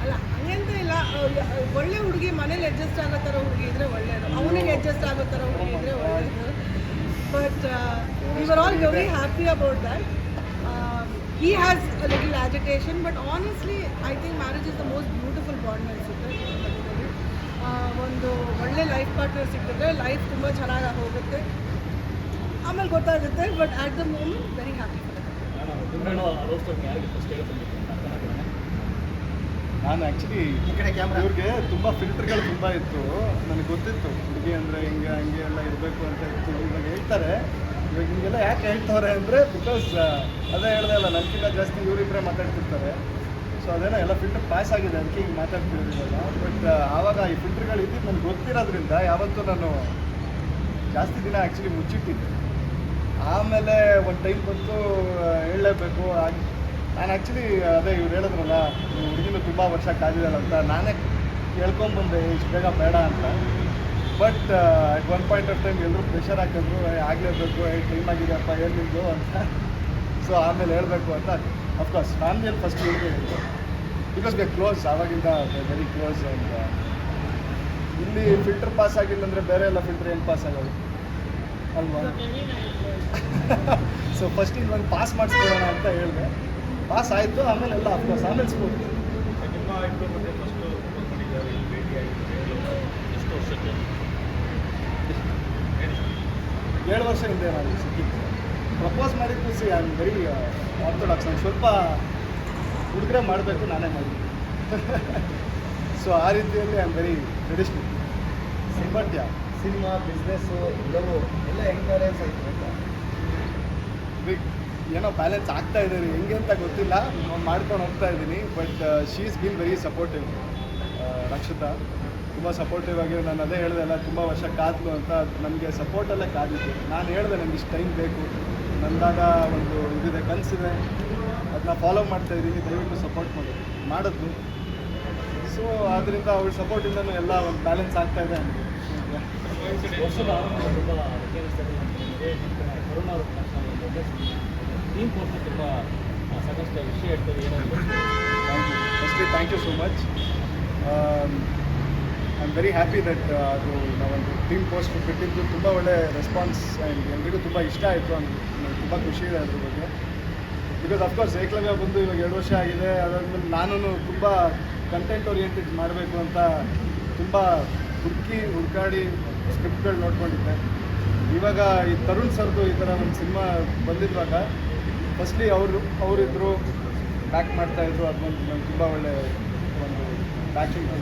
ಅಲ್ಲ ಹಂಗೆಂತ ಇಲ್ಲ ಒಳ್ಳೆ ಹುಡುಗಿ ಮನೇಲಿ ಅಡ್ಜಸ್ಟ್ ಆಗೋ ಥರ ಹುಡುಗಿ ಇದ್ರೆ ಒಳ್ಳೇದು ಅವನಿಗೆ ಅಡ್ಜಸ್ಟ್ ಆಗೋ ಥರ ಹುಡುಗಿ ಇದ್ರೆ ಒಳ್ಳೇದು but we are all very happy about that he has little agitation but honestly I think marriage is the most beautiful bond ಅನಿಸುತ್ತೆ ಒಂದು ಒಳ್ಳೆ ಲೈಫ್ ಪಾರ್ಟ್ನರ್ ಸಿಕ್ಕಿದ್ರೆ ಲೈಫ್ ತುಂಬ ಚೆನ್ನಾಗಿ ಹೋಗುತ್ತೆ. ಆಮೇಲೆ ಗೊತ್ತಾಗುತ್ತೆ but at the moment very happy ನಾನು ಆ್ಯಕ್ಚುಲಿ ಈ ಯಾರಿಗೆ ಫಸ್ಟ್ ಹೇಳಿ ನಾನು ಆ್ಯಕ್ಚುಲಿ ಇವ್ರಿಗೆ ತುಂಬ ಫಿಲ್ಟರ್ಗಳು ತುಂಬ ಇತ್ತು. ನನಗೆ ಗೊತ್ತಿತ್ತು ಹುಡುಗಿ ಅಂದರೆ ಹಿಂಗೆ ಹಂಗೆ ಎಲ್ಲ ಇರಬೇಕು ಅಂತ ಇತ್ತು. ಇವಾಗ ಹೇಳ್ತಾರೆ. ಇವಾಗ ಹಿಂಗೆಲ್ಲ ಯಾಕೆ ಹೇಳ್ತವ್ರೆ ಅಂದರೆ ಬಿಕಾಸ್ ಅದೇ ಹೇಳ್ದೆ ಅಲ್ಲ ನನಗಿಂತ ಜಾಸ್ತಿ ಇವರಿಬ್ಬರೇ ಮಾತಾಡ್ತಿರ್ತಾರೆ. ಸೊ ಅದೇನೋ ಎಲ್ಲ ಫಿಲ್ಟರ್ ಪಾಸ್ ಆಗಿದೆ ಅದಕ್ಕೆ ಹಿಂಗೆ ಮಾತಾಡ್ತಿರೋದಿಲ್ಲ ಬಟ್ ಆವಾಗ ಈ ಫಿಲ್ಟರ್ಗಳು ಇದ್ದಿದ್ದು ನನಗೆ ಗೊತ್ತಿರೋದ್ರಿಂದ ಯಾವತ್ತೂ ನಾನು ಜಾಸ್ತಿ ದಿನ ಆ್ಯಕ್ಚುಲಿ ಮುಚ್ಚಿಟ್ಟಿದ್ದೆ. ಆಮೇಲೆ ಒಂದು ಟೈಮ್ ಬಂತು ಹೇಳಲೇಬೇಕು. ನಾನು ಆ್ಯಕ್ಚುಲಿ ಅದೇ ಇವ್ರು ಹೇಳಿದ್ರಲ್ಲ ಹುಡುಗಿನೂ ತುಂಬ ವರ್ಷ ಕಾದಿದಲ್ಲ ಅಂತ ನಾನೇ ಕೇಳ್ಕೊಂಬಂದೆ ಇಷ್ಟು ಬೇಗ ಬೇಡ ಅಂತ. But at one point of time ಎಲ್ಲರೂ ಪ್ರೆಷರ್ ಹಾಕಿದ್ರು "ಏ, ಆಗಲೇಬೇಕು ಟೈಮ್ ಆಗಿದೆಯಪ್ಪ ನಿಂದು? ಅಂತ. ಸೊ ಆಮೇಲೆ ಹೇಳಬೇಕು ಅಂತ. ಅಫ್ಕೋರ್ಸ್ ಫ್ಯಾಮಿಲಿಯಲ್ಲಿ ಫಸ್ಟ್ ಹೇಳಿದೆ. ಬಿಕಾಸ್ ವಿ ಕ್ಲೋಸ್ ಆವಾಗಿಂದ ವೆರಿ ಕ್ಲೋಸ್ ಅಂತ. ಇಲ್ಲಿ ಫಿಲ್ಟರ್ ಪಾಸ್ ಆಗಿಲ್ಲ ಅಂದರೆ ಬೇರೆ ಎಲ್ಲ ಫಿಲ್ಟರ್ ಏನು ಪಾಸ್ ಆಗೋದು? ಅಲ್ವಾ? ಸೊ ಫಸ್ಟ್ ಇಲ್ಲಿ ಒಂದು ಪಾಸ್ ಮಾಡಿಸ್ಕೊಳ್ಳೋಣ ಅಂತ ಹೇಳಿದೆ. ಪಾಸ್ ಆಯಿತು ಆಮೇಲೆ ಎಲ್ಲ ಅಫ್ಕೋರ್ಸ್ ಆಮೇಲೆ ಸ್ಕೂಲ್ ಏಳು ವರ್ಷ ಹಿಂದೆ ನಾನು ಸಿಕ್ಕಿದ್ದೆ. ಪ್ರಪೋಸ್ ಮಾಡಿದ್ದು see I am very orthodox ಸ್ವಲ್ಪ ಹುಡುಗರೆ ಮಾಡಬೇಕು ನಾನೇ ಮಾಡಿದ್ದೀನಿ ಸೊ ಆ ರೀತಿಯಲ್ಲಿ I am very traditional but cinema business ಎಲ್ಲವೂ ಎಲ್ಲ ಹೆಂಗೆ ಬ್ಯಾಲೆನ್ಸ್ ಆಯ್ತು ಅಂತ ಬಿಗ್ ಏನೋ ಬ್ಯಾಲೆನ್ಸ್ ಆಗ್ತಾ ಇದೆ ರೀ. ಹೆಂಗೆ ಅಂತ ಗೊತ್ತಿಲ್ಲ. ಮಾಡ್ಕೊಂಡು ಹೋಗ್ತಾ ಇದ್ದೀನಿ. But she is been very supportive Rakshita. ತುಂಬ ಸಪೋರ್ಟಿವ್ ಆಗಿ ನಾನು ಅದೇ ಹೇಳಿದೆ ಅಲ್ಲ ತುಂಬ ವರ್ಷ ಕಾದ್ಲು ಅಂತ. ನನಗೆ ಸಪೋರ್ಟಲ್ಲೇ ಕಾದಿತ್ತು ನಾನು ಹೇಳಿದೆ ನನಗೆ ಇಷ್ಟು ಟೈಮ್ ಬೇಕು. ನಂದಾಗ ಒಂದು ಇದಿದೆ ಕನಸಿದೆ. ಅದನ್ನ ಫಾಲೋ ಮಾಡ್ತಾ ಇದ್ದೀವಿ ದಯವಿಟ್ಟು ಸಪೋರ್ಟ್ ಮಾಡಿ. ಮಾಡಿದ್ವಿ ಸೊ ಅದರಿಂದ ಅವಳ ಸಪೋರ್ಟಿಂದನೂ ಎಲ್ಲ ಒಂದು ಬ್ಯಾಲೆನ್ಸ್ ಆಗ್ತಾ ಇದೆ ಅವರು ಟೀಮ್ ತುಂಬ ಸಾಕಷ್ಟು ವಿಷಯ ಹೇಳ್ತಾರೆ ಏನಾದರೂ thank you firstly thank you so much I am very happy that ಅದು ನಾವೊಂದು ಟೀಮ್ ಪೋಸ್ಟ್ ಬಿಟ್ಟಿದ್ದು. ತುಂಬ ಒಳ್ಳೆ ರೆಸ್ಪಾನ್ಸ್ ಆ್ಯಂಡ್ ಎಲ್ರಿಗೂ ತುಂಬ ಇಷ್ಟ ಆಯಿತು. ಅಂತ ತುಂಬ ಖುಷಿ ಇದೆ ಅದ್ರ ಬಗ್ಗೆ. ಬಿಕಾಸ್ ಅಫ್ಕೋರ್ಸ್ ಏಕಲವ್ಯ ಬಂದು ಇವಾಗ ಎರಡು ವರ್ಷ ಆಗಿದೆ. ಅದಾದ್ಮೇಲೆ ನಾನು ತುಂಬ ಕಂಟೆಂಟ್ ಓರಿಯೆಂಟೆಡ್ ಮಾಡಬೇಕು ಅಂತ ತುಂಬ ಹುಡುಕಿ, ಹುಡುಕಾಡಿ ಸ್ಕ್ರಿಪ್ಟ್ಗಳು ನೋಡ್ಕೊಂಡಿದ್ದೆ. ಇವಾಗ ಈ ತರುಣ್ ಸರ್ದು ಈ ಥರ ಒಂದು ಸಿನಿಮಾ ಬಂದಿದ್ವಾಗ ಫಸ್ಟ್ಲಿ ಅವರು ಅವರಿದ್ದರು ಬ್ಯಾಕ್ ಮಾಡ್ತಾಯಿದ್ರು ಅದೊಂದು ನಂಗೆ ತುಂಬ ಒಳ್ಳೆ ಒಂದು ಬ್ಯಾಕಿಂಗ್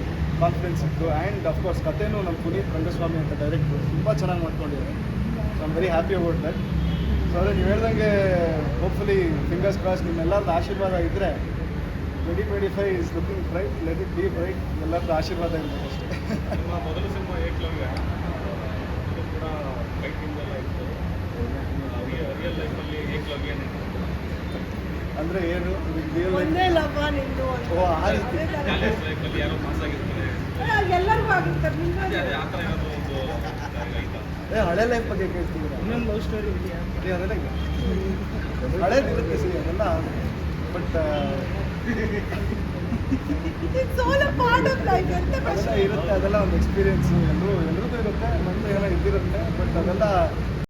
ಕಾನ್ಫಿಡೆನ್ಸ್ ಇತ್ತು. ಆ್ಯಂಡ್ ಅಫ್ಕೋರ್ಸ್ ಕಥೆನೂ ನಮ್ಮ ಪುನೀತ್ ರಂಗಸ್ವಾಮಿ ಅಂತ ಡೈರೆಕ್ಟ್ರು ತುಂಬ ಚೆನ್ನಾಗಿ ಮಾಡ್ಕೊಂಡಿದ್ದಾರೆ. So I'm very happy about that so ಅದೇ ನೀವು ಹೇಳ್ದಂಗೆ ಹೋಪ್ಫುಲಿ ಫಿಂಗರ್ಸ್ ಕ್ರಾಸ್ ನಿಮ್ಮೆಲ್ಲರದ್ದು ಆಶೀರ್ವಾದ ಇದ್ದರೆ twenty twenty five is looking bright let it be bright ಎಲ್ಲರದ್ದು ಆಶೀರ್ವಾದ ಇರಬೇಕು ಅಷ್ಟೇ. ನಿಮ್ಮ ಮೊದಲ ಸಿನಿಮಾ ಏಕ್ಲವ್ಯ ಕೂಡ ಇತ್ತು. ರಿಯಲ್ ಲೈಫಲ್ಲಿ ಏಕ್ಲವ್ಯ ಅಂದರೆ ಏನು? ರಿಯಲ್. ಓ, ಆ ರೀತಿ. ಅದೇ ಥರ. ಕಾಲೇಜ್ ಲೈಫಲ್ಲಿ ಯಾರೋ ಪಾಸ್ ಆಗಿರ್ತಾರೆ. ಎಲ್ಲರಿಗೂ ಆಗಿರ್ತಾರೆ ನಿಮ್ಗೆ ಅದೇ ಅದೇ ಆ ಥರ ಏನಾದರೂ ಒಂದು ಆಯ್ತಾ ಏ ಹಳೆ ಲೈಫ್ ಬಗ್ಗೆ ಕೇಳ್ತಿದ್ದೀರಾ? ಇನ್ನೊಂದು ಲವ್ ಸ್ಟೋರಿ ಇದೆಯಾ? ಹಳೆ ಅದೆಲ್ಲ ಹಳೇದಿರುತ್ತೆ ಸಿ ಅದೆಲ್ಲ ಬಟ್ ಇರುತ್ತೆ ಅದೆಲ್ಲ ಒಂದು ಎಕ್ಸ್ಪೀರಿಯನ್ಸ್ ಎಲ್ಲರೂ ಎಲ್ರಿಗೂ ಇರುತ್ತೆ ನಮ್ಮದು ಏನೋ ಇದ್ದಿರುತ್ತೆ ಬಟ್ ಅದೆಲ್ಲ